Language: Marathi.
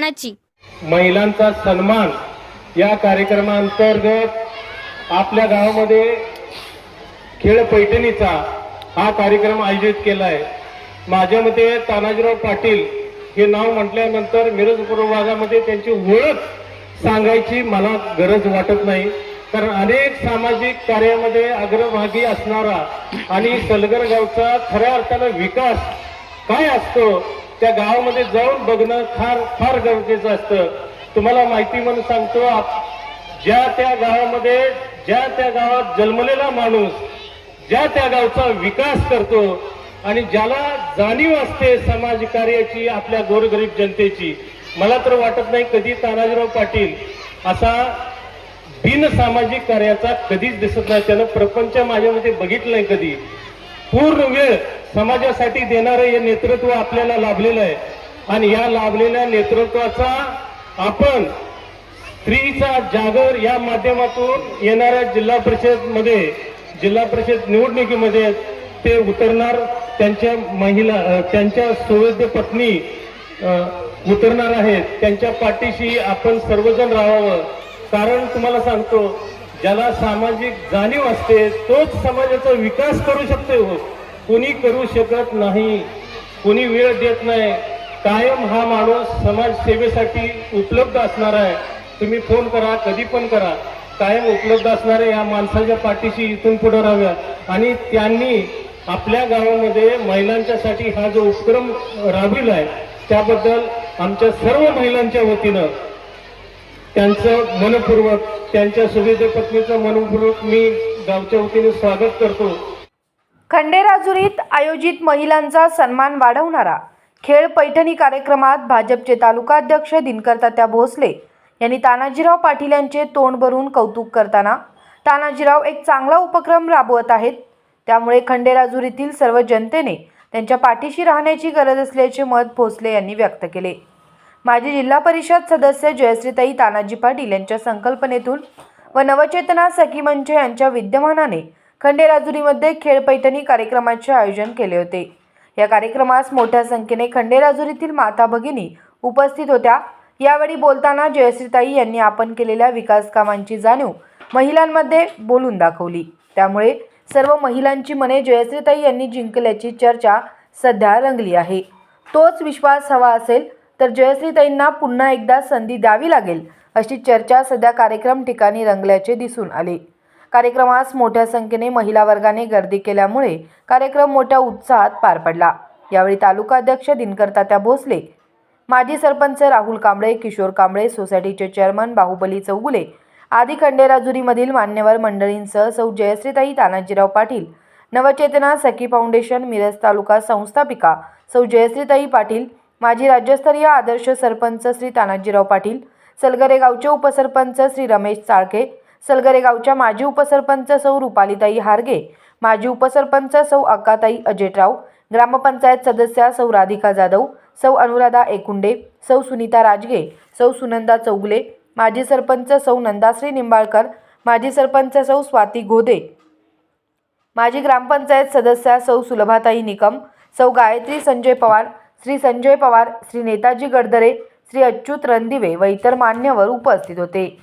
मानाची महिलांचा सन्मान या कार्यक्रमांतर्गत आपल्या गावामध्ये खेळ पैठणीचा हा कार्यक्रम आयोजित केला आहे माझ्या मते तानाजीराव पाटील हे नाव म्हटल्यानंतर मिरज पूर्व त्यांची ओळख सांगायची मला गरज वाटत नाही. कारण अनेक सामाजिक कार्यामध्ये अग्रभागी असणारा आणि सलगर गावचा खऱ्या अर्थानं विकास काय असतो त्या गावामध्ये जाऊन बघणं फार फार गरजेचं असतं. तुम्हाला माहिती म्हणून सांगतो आप- ज्या त्या गावामध्ये ज्या त्या गावात जन्मलेला माणूस ज्या त्या गावचा विकास करतो आणि ज्याला जाणीव असते समाज कार्याची आपल्या गोरगरीब जनतेची मला तर वाटत नाही कधी तानाजीराव पाटील असा बिनसामाजिक कार्याचा कधीच दिसत नाही. त्यानं प्रपंच माझ्यामध्ये बघितलं नाही कधी. पूर्ण वेळ समाजासाठी देणारं हे नेतृत्व आपल्याला लाभलेलं आहे. आणि या लाभलेल्या नेतृत्वाचा आपण स्त्रीचा जागर या माध्यमातून येणाऱ्या जिल्हा परिषदमध्ये जिल्हा परिषद निवडणुकीमध्ये ते उतरणार. त्यांच्या महिला त्यांच्या सुवेद्य पत्नी उतरणार आहेत. त्यांच्या पाठीशी आपण सर्वजण राहावं. कारण तुम्हाला सांगतो ज्याला सामाजिक जाणीव असते तोच समाजाचा विकास करू शकतो. हो कोणी करू शकत नाही कोणी वेळ देत नाही. कायम हा माणूस समाजसेवेसाठी उपलब्ध असणार आहे. तुम्ही फोन करा कधी पण करा. कायम उपलब्ध असणाऱ्या या माणसाच्या पाठीशी इथून पुढे राहाव्या आणि त्यांनी आपल्या गावामध्ये महिलांच्यासाठी हा जो उपक्रम राबविला आहे त्याबद्दल आमच्या सर्व महिलांच्या वतीनं त्यांचं मनपूर्वक त्यांच्या सुविधे पत्नीचं मनपूर्वक मी गावच्या वतीने स्वागत करतो. खंडेराजुरीत आयोजित महिलांचा सन्मान वाढवणारा खेळ पैठणी कार्यक्रमात भाजपचे तालुकाध्यक्ष दिनकर तात्या भोसले यांनी तानाजीराव पाटील यांचे तोंड भरून कौतुक करताना तानाजीराव एक चांगला उपक्रम राबवत आहेत. त्यामुळे खंडेराजुरीतील सर्व जनतेने त्यांच्या पाठीशी राहण्याची गरज असल्याचे मत भोसले यांनी व्यक्त केले. माजी जिल्हा परिषद सदस्य जयश्रीताई तानाजी पाटील यांच्या संकल्पनेतून व नवचेतना सखी मंच यांच्या विद्यमानाने खंडेराजुरीमध्ये खेळ पैठणी कार्यक्रमाचे आयोजन केले होते. या कार्यक्रमास मोठ्या संख्येने खंडेराजुरीतील माता भगिनी उपस्थित होत्या. यावेळी बोलताना जयश्रीताई यांनी आपण केलेल्या विकास कामांची जाणीव महिलांमध्ये बोलून दाखवली. त्यामुळे सर्व महिलांची मने जयश्रीताई यांनी जिंकल्याची चर्चा सध्या रंगली आहे. तोच विश्वास हवा असेल तर जयश्रीताईंना पुन्हा एकदा संधी द्यावी लागेल अशी चर्चा सध्या कार्यक्रम ठिकाणी रंगल्याचे दिसून आले. कार्यक्रमास मोठ्या संख्येने महिला वर्गाने गर्दी केल्यामुळे कार्यक्रम मोठ्या उत्साहात पार पडला. यावेळी तालुकाध्यक्ष दिनकर तात्या भोसले माजी सरपंच राहुल कांबळे किशोर कांबळे सोसायटीचे चेअरमन बाहुबली चौगुले आदी खंडेराजुरीमधील मान्यवर मंडळींसह सौ जयश्रीताई तानाजीराव पाटील नवचेतना सखी फाउंडेशन मिरज तालुका संस्थापिका सौ जयश्रीताई पाटील माजी राज्यस्तरीय आदर्श सरपंच श्री तानाजीराव पाटील सलगरे गावचे उपसरपंच श्री रमेश चाळके सलगरे गावच्या माजी उपसरपंच सौ रुपालीताई हारगे माजी उपसरपंच सौ अक्काताई अजेटराव ग्रामपंचायत सदस्या सौ राधिका जाधव सौ अनुराधा एकुंडे सौ सुनीता राजगे सौ सुनंदा चौगले माजी सरपंच सौ नंदाश्री निंबाळकर माजी सरपंच सौ स्वाती घोदे माजी ग्रामपंचायत सदस्या सौ सुलभाताई निकम सौ गायत्री संजय पवार श्री संजय पवार श्री नेताजी गडदरे श्री अच्युत रणदिवे व इतर मान्यवर उपस्थित होते.